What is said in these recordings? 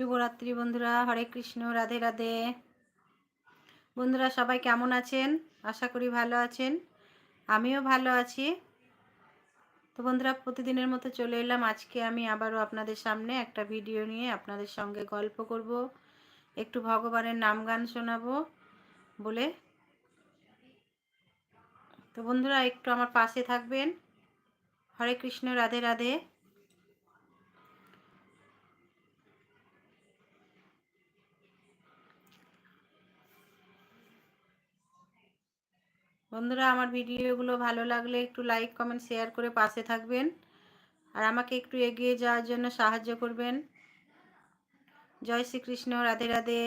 শুভরাত্রি বন্ধুরা, হরে কৃষ্ণ, রাধে রাধে। বন্ধুরা, সবাই কেমন আছেন? আশা করি ভালো আছেন। আমিও ভালো আছি। তো বন্ধুরা, প্রতিদিনের মতো চলে এলাম। আজকে আমি আবারও আপনাদের সামনে একটা ভিডিও নিয়ে আপনাদের সঙ্গে গল্প করব। একটু ভগবানের নাম গান শোনাবো বলে। তো বন্ধুরা, একটু আমার পাশে থাকবেন। হরে কৃষ্ণ, রাধে রাধে। বন্ধুরা, আমার ভিডিওগুলো ভালো লাগলে একটু লাইক কমেন্ট শেয়ার করে পাশে থাকবেন। আর আমাকে একটু এগিয়ে যাওয়ার জন্য সাহায্য করবেন। জয় শ্রীকৃষ্ণ, রাধে রাধে।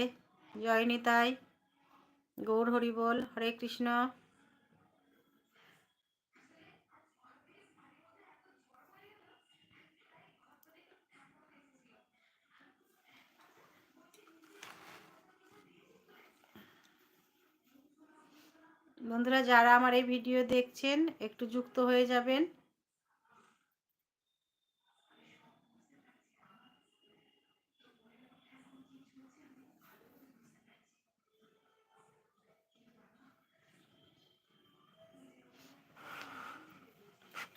জয় নিতাই। গৌর হরিবল। হরে কৃষ্ণ। বন্ধুরা, যারা আমার এই ভিডিও দেখছেন, একটু যুক্ত হয়ে যাবেন।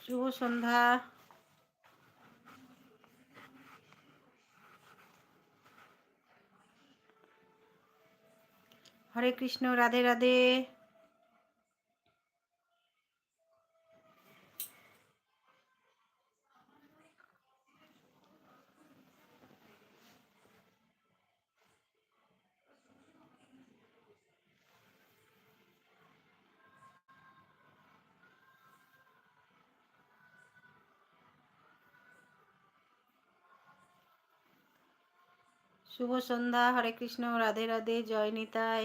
শুভ সন্ধ্যা। হরে কৃষ্ণ, রাধে রাধে। শুভ সন্ধ্যা, হরে কৃষ্ণ, রাধে রাধে, জয় নিতাই।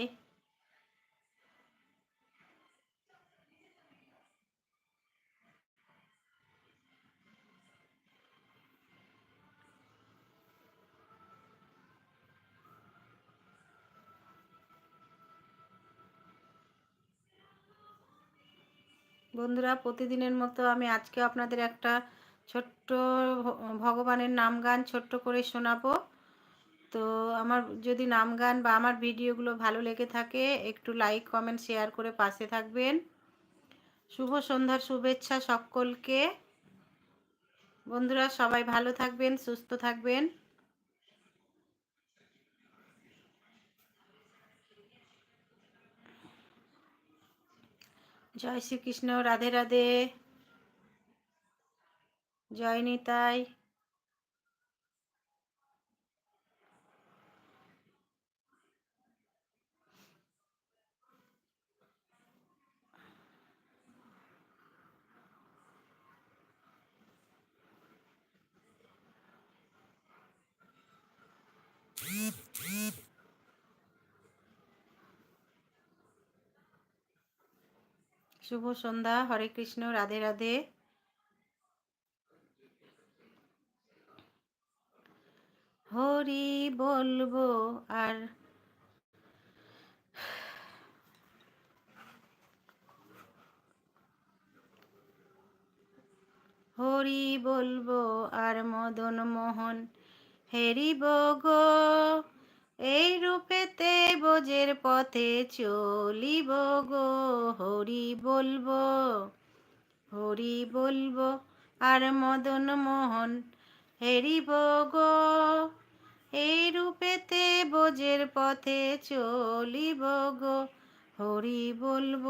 বন্ধুরা, প্রতিদিনের মতো আমি আজকে আপনাদের একটা ছোট্ট ভগবানের নাম গান ছোট্ট করে শোনাবো। তো আমার যদি নাম গান বা আমার ভিডিওগুলো ভালো লেগে থাকে, একটু লাইক কমেন্ট শেয়ার করে পাশে থাকবেন। শুভ সন্ধ্যার শুভেচ্ছা সকলকে। বন্ধুরা, সবাই ভালো থাকবেন, সুস্থ থাকবেন। জয় শ্রীকৃষ্ণ, রাধে রাধে। জয় নিতাই। শুভ সন্ধ্যা, হরে কৃষ্ণ, রাধে রাধে। হরি বলব আর হরি বলব আর মদন মোহন হেরিব গো। এই রূপেতে বোজের পথে চলিব গো, হরি বলব হরি বলব, আর মদন মোহন হেরিব গো। এই রূপেতে বোজের পথে চলিব গো, হরি বলব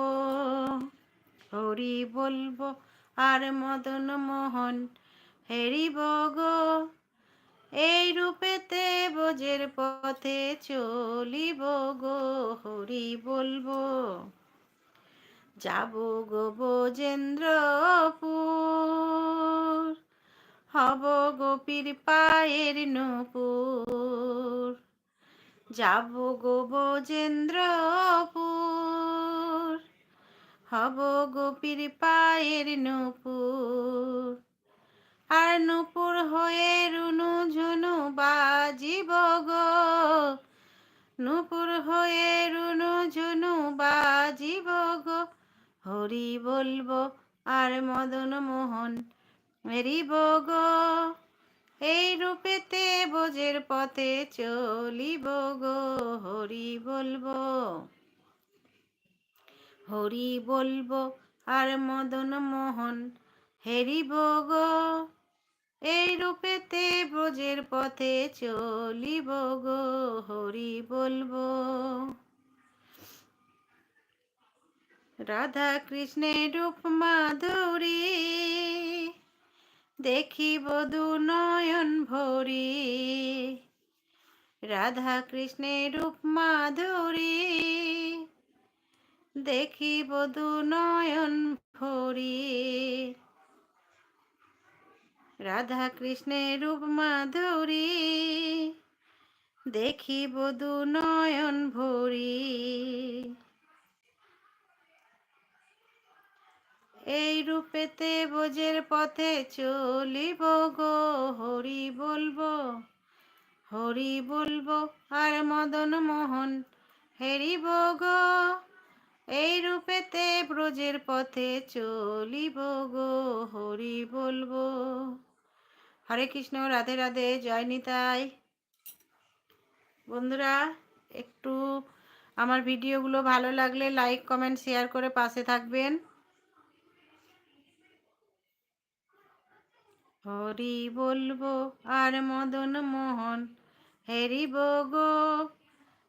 হরি বলব, আর মদন মোহন হেরিব গো। এই রূপেতে বোঝের পথে চলিব গো, হরি বলব। যাব গো বোজেন্দ্রপুর, হব গোপীর পায়ের নপুর। যাব গো বোজেন্দ্রপুর, হব গোপীর পায়ের নপুর। আর নুপুর হয়ে রুনু ঝুনু বাজিব গো। নুপুর হয়ে রুনু ঝুনু বাজিব গো। হরি বলব আর মদন মোহন হেরিব গো। এই রূপেতে বোঝের পথে চলিব গো। হরি বলব হরি বলব আর মদন মোহন হেরিব গো। এই রূপেতে ব্রজের পথে চলিব গো, হরি বলব। রাধা কৃষ্ণের রূপ মাধুরী, দেখিব নয়ন ভরি। রাধা কৃষ্ণের রূপ মাধুরী, দেখিব নয়ন ভরি। রাধা কৃষ্ণের রূপ মাধুরী, দেখিব দু নয়ন ভরি। এই রূপেতে বোঝের পথে চলিব গো, হরি বলব হরি বলব, আর মদন মোহন হেরিব গো। এই রূপেতে ব্রজের পথে চলিব গো, হরি বলব। হরে কৃষ্ণ, রাধে রাধে, জয় নিতাই। বন্ধুরা, একটু আমার ভিডিওগুলো ভালো লাগলে লাইক, কমেন্ট, শেয়ার করে পাশে থাকবেন। হরি বলব আর মদন মোহন, হেরিব গো।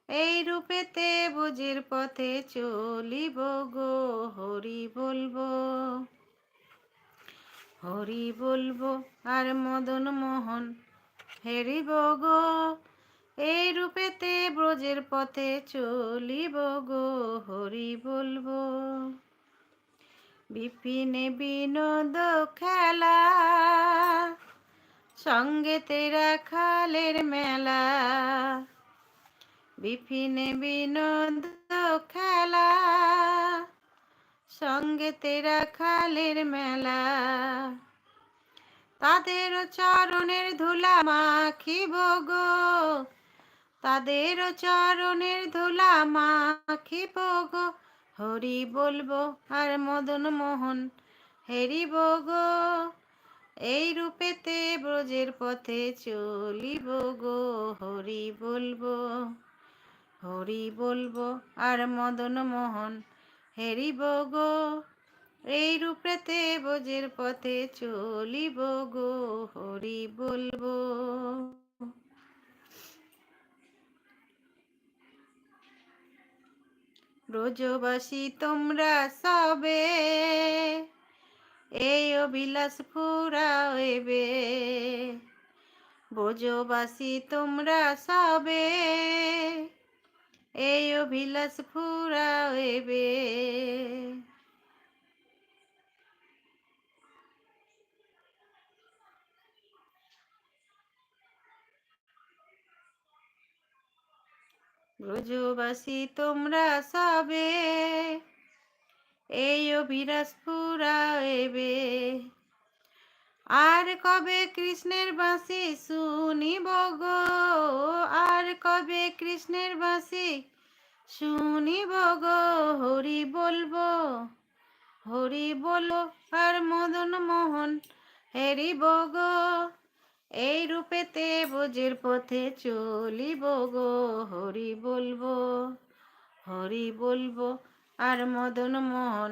এই রূপেতে বোঝের পথে চলিব গো, হরি বলব। হরি বলব, আর মদন মোহন হেরিব গো। এই রূপেতে ব্রজের পথে চলিব গো, হরি বলব। বিপিনে বিনোদ খেলা সঙ্গে তেরা খালের মেলা। বিপিনে বিনোদ খেলা সঙ্গে তেরা খালের মেলা। তাদের চরণের ধুলা মাখিব গো। তাদের চরণের ধুলা মাখিব গো। হরি বলব, আর মদন মোহন হেরিব গো। এই রূপেতে ব্রজের পথে চলিব গো। হরি বলব হরি বলব, আর মদন মোহন হেরিব গো এই রূপেতে ব্রজের পথে চলিব গো, হরি বলব। ব্রজবাসী, তোমরা সবে এই অভিলাষ ফুরাইবে ব্রজবাসী, তোমরা সবে এই অভিলাষ ফুরাইবে ব্রজবাসী তোমরা সবে এই ফুরা ফুরাইবে আর কবে কৃষ্ণের বাঁশি শুনিব গো? আর কবে কৃষ্ণের বাঁশি শুনিব গো? হরি বলব, হরি বলো আর মদন মোহন হেরিব গো। এই রূপেতে বোঝের পথে চলিব গো, হরি বলব হরি বলব, আর মদন মোহন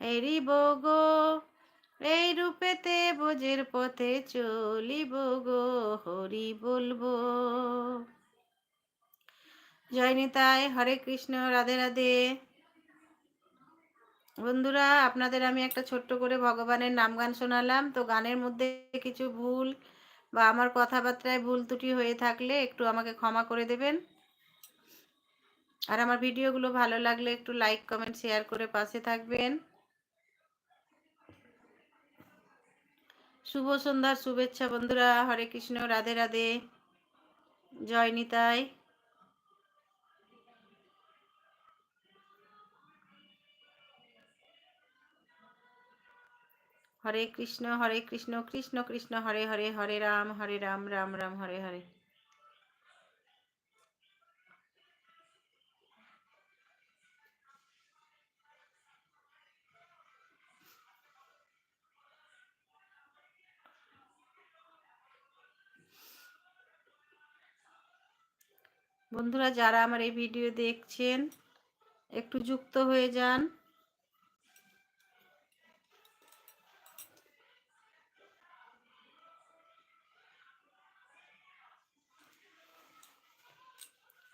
হেরিব গো। এই রূপেতে বোঝের পথে চলিব গো, হরি বলব। জয় নিতাই, হরে কৃষ্ণ, রাধে রাধে। বন্ধুরা, আপনাদের আমি একটা ছোট্ট করে ভগবানের নাম গান শোনালাম। তো গানের মধ্যে কিছু ভুল বা আমার কথাবার্তায় ভুল ত্রুটি হয়ে থাকলে একটু আমাকে ক্ষমা করে দেবেন। আর আমার ভিডিওগুলো ভালো লাগলে একটু লাইক, কমেন্ট, শেয়ার করে পাশে থাকবেন। শুভ সন্ধ্যার শুভেচ্ছা বন্ধুরা। হরে কৃষ্ণ, রাধে রাধে। জয় নিতাই। হরে কৃষ্ণ হরে কৃষ্ণ কৃষ্ণ কৃষ্ণ। হরে হরে হরে রাম হরে রাম রাম রাম, হরে হরে। বন্ধুরা, যারা আমার এই ভিডিও দেখছেন, একটু যুক্ত হয়ে যান।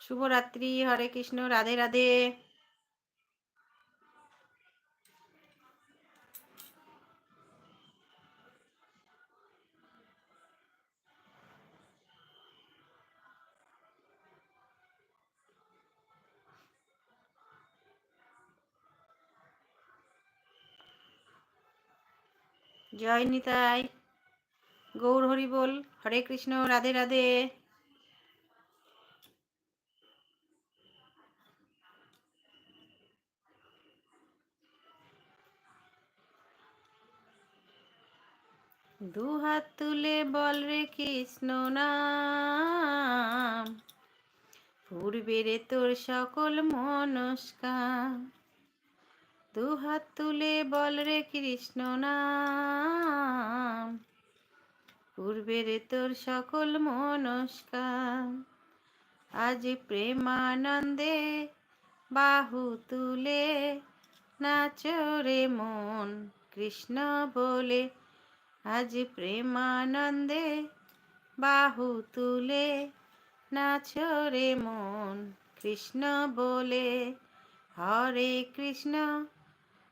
শুভরাত্রি, হরে কৃষ্ণ, রাধে রাধে। জয় নিতাই। গৌর হরি বল। হরে কৃষ্ণ, রাধে রাধে। দুহাত তুলে বল রে কৃষ্ণ নাম। পূর্বেরে তোর সকল মনস্কার দুহাত তুলে বল রে কৃষ্ণ নাম। পূর্বেরে তোর সকল মনস্কার। আজ প্রেমানন্দে বাহু তুলে নাচরে মন। কৃষ্ণ বলে আজ প্রেমানন্দে বাহু তুলে নাচরে মন। কৃষ্ণ বলে, হরে কৃষ্ণ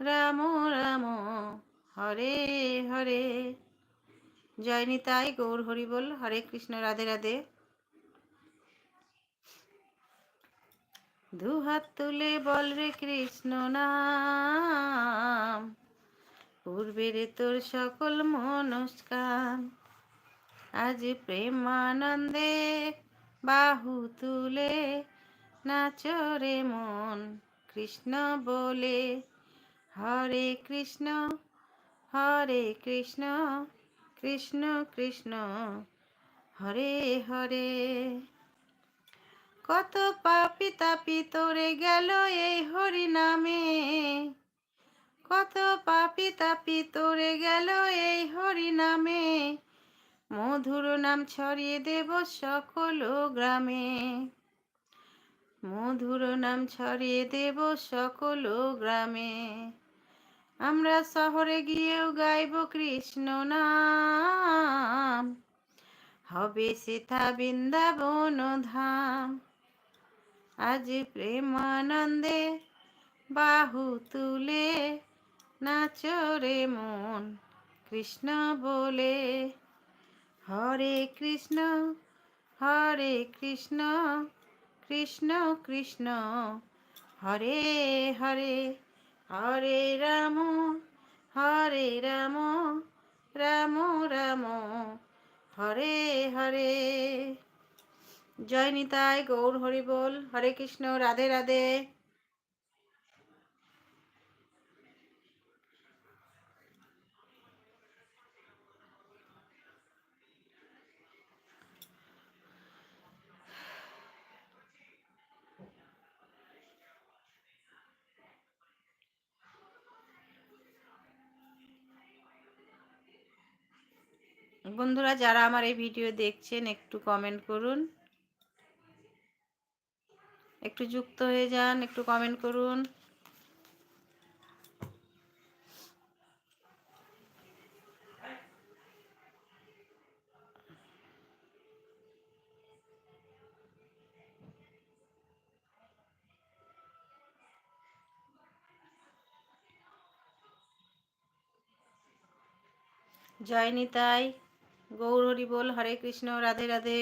রাম রাম, হরে হরে। জয় নিতাই গৌর হরি বল হরে কৃষ্ণ, রাধে রাধে। দু হাত তুলে বল রে কৃষ্ণ নাম, পূর্বের তোর সকল মনস্কার আজ প্রেমানন্দে বাহু তুলে নাচরে মন, কৃষ্ণ বলে হরে কৃষ্ণ হরে কৃষ্ণ কৃষ্ণ কৃষ্ণ, হরে হরে। কত পাপি তাপি তোরে গেল এই হরি নামে কত পাপি তাপি তোরে গেল এই হরি নামে মধুর নাম ছড়িয়ে দেব সকল গ্রামে। মধুর নাম ছড়িয়ে দেব সকল গ্রামে। আমরা শহরে গিয়েও গাইব কৃষ্ণ নাম। হবে সীতা বৃন্দাবন ধাম। আজ প্রেমানন্দে বাহু তুলে নাচরে মন, কৃষ্ণ বলে। হরে কৃষ্ণ হরে কৃষ্ণ কৃষ্ণ কৃষ্ণ। হরে হরে। হরে রাম হরে রাম রাম রাম, হরে হরে। জয় নিতাই, গৌর হরি বল হরে কৃষ্ণ, রাধে রাধে। বন্ধুরা, যারা আমার এই ভিডিও দেখছেন, একটু কমেন্ট করুন। একটু যুক্ত হয়ে যান, একটু কমেন্ট করুন। জয় নিতাই। গৌর হরি বল হরে কৃষ্ণ রাধে রাধে।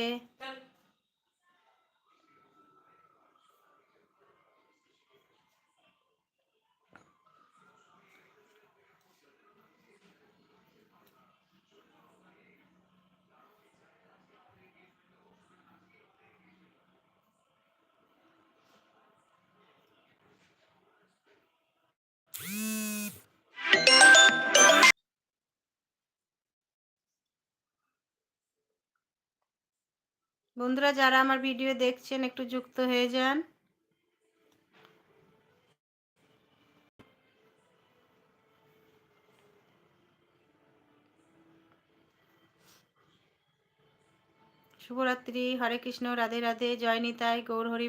বন্ধুরা, যারা আমার ভিডিও দেখছেন, একটু যুক্ত হয়ে যান। শুভরাত্রি। হরে কৃষ্ণ। রাধে রাধে। জয় নিতাই। গৌর হরি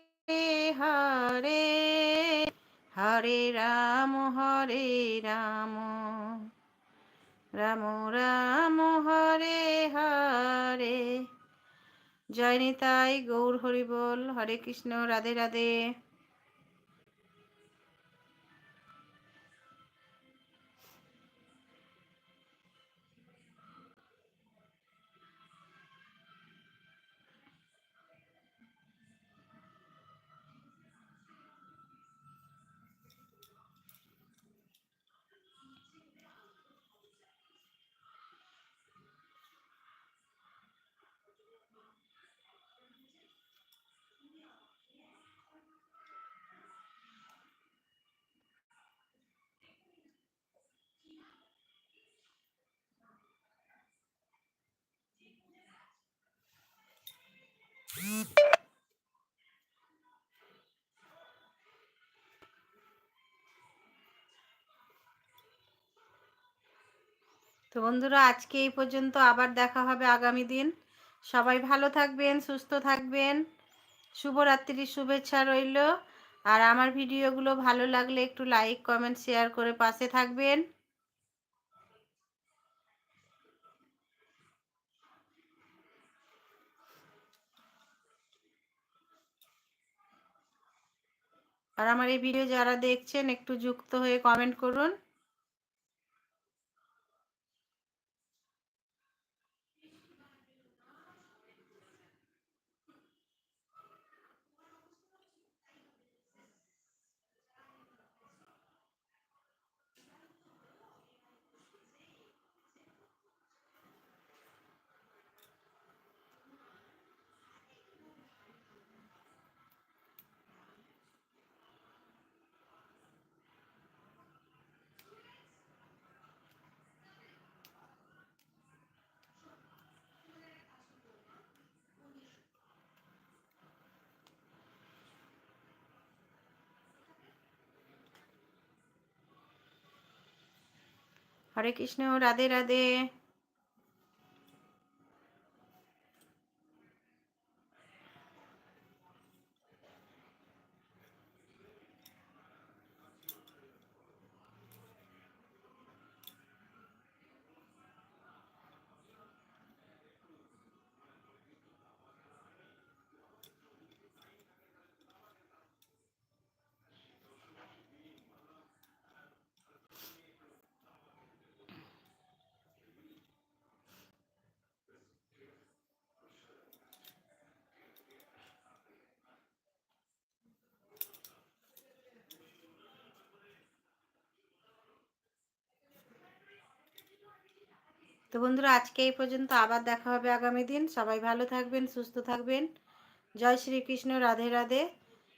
হরে হরে রাম হরে রাম। রাম রাম, হরে হরে। জয় নিতাই, গৌর হরি বল হরে কৃষ্ণ, রাধে রাধে। তো বন্ধুরা, আজকে এই পর্যন্ত আবার দেখা হবে আগামী দিন। সবাই ভালো থাকবেন, সুস্থ থাকবেন। শুভরাত্রির শুভেচ্ছা রইল। আর আমার ভিডিওগুলো ভালো লাগলে একটু লাইক, কমেন্ট, শেয়ার করে পাশে থাকবেন। আর আমার এই ভিডিও যারা দেখছেন, একটু যুক্ত হয়ে কমেন্ট করুন। হরে কৃষ্ণ রাধে রাধে। তো বন্ধুরা, আজকে এই পর্যন্ত আবার দেখা হবে আগামী দিন। সবাই ভালো থাকবেন, সুস্থ থাকবেন। জয় শ্রীকৃষ্ণ, রাধে রাধে।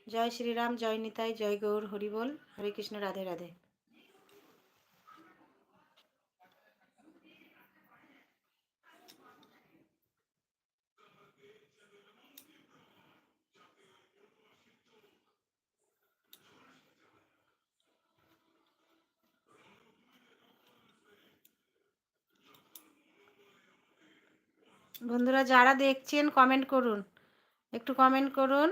জয় শ্রীরাম, জয় নিতাই, জয় গৌর, হরিবোল। হরে কৃষ্ণ, রাধে রাধে। বন্ধুরা যারা দেখছেন কমেন্ট করুন। একটু কমেন্ট করুন।